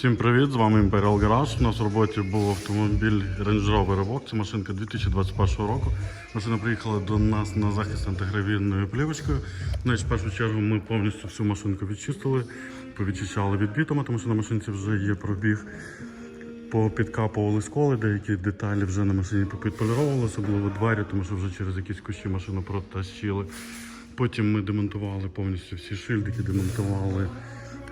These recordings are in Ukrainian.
Всім привіт! З вами Imperial Garage. У нас в роботі був автомобіль Range Rover Evoque. Це машинка 2021 року. Машина приїхала до нас на захист антигравійною плівочкою. Значить, в першу чергу ми повністю всю машинку відчистили, повідчищали від бітума, тому що на машинці вже є пробіг. Попідкапували сколи, деякі деталі вже на машині попідполіровували, особливо двері, тому що вже через якісь кущі машину протащили. Потім ми демонтували повністю всі шильдики, демонтували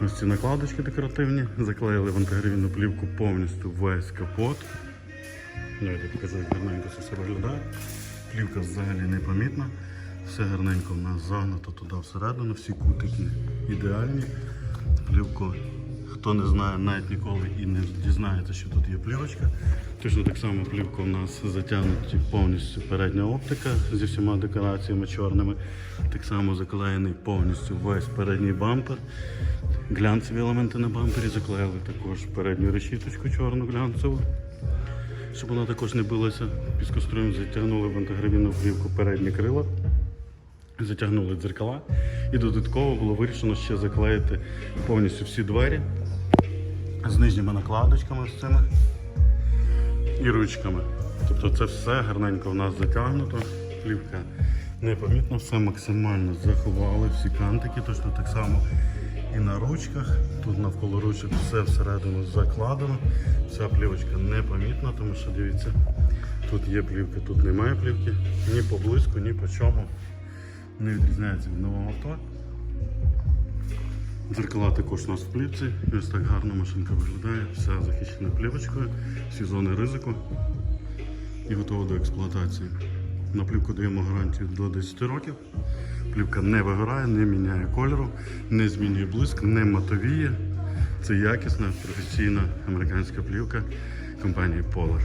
ось ці накладочки декоративні, заклеїли в антигравійну плівку повністю весь капот. Давайте покажу, як гарненько це все виглядає. Плівка взагалі непомітна. Все гарненько в нас загнуто туди всередину, всі кутики ідеальні. Плівку, хто не знає, навіть ніколи і не дізнається, що тут є плівочка. Точно так само плівка у нас затягнуті повністю передня оптика зі всіма декораціями чорними. Так само заклеєний повністю весь передній бампер. Глянцеві елементи на бампері заклеїли також передню решіточку чорну глянцеву щоб вона також не билася. Піскоструєм затягнули в антигравійну плівку передні крила, затягнули дзеркала. І додатково було вирішено ще заклеїти повністю всі двері з нижніми накладочками з цими і ручками. Тобто це все гарненько в нас затягнуто. Плівка непомітна, все максимально заховали, всі кантики, точно так само на ручках. Тут навколо ручок все всередину закладено. Вся плівочка непомітна, тому що дивіться, тут є плівка, тут немає плівки. Ні по ні по чому. Не відрізняється від нового авто. Дзеркала також у нас в плівці. Ось так гарно машинка виглядає, вся захищена плівочкою, всі зони ризику і готова до експлуатації. На плівку даємо гарантію до 10 років. Плівка не вигорає, не міняє кольору, не змінює блиск, не матовіє. Це якісна професійна американська плівка компанії Polar.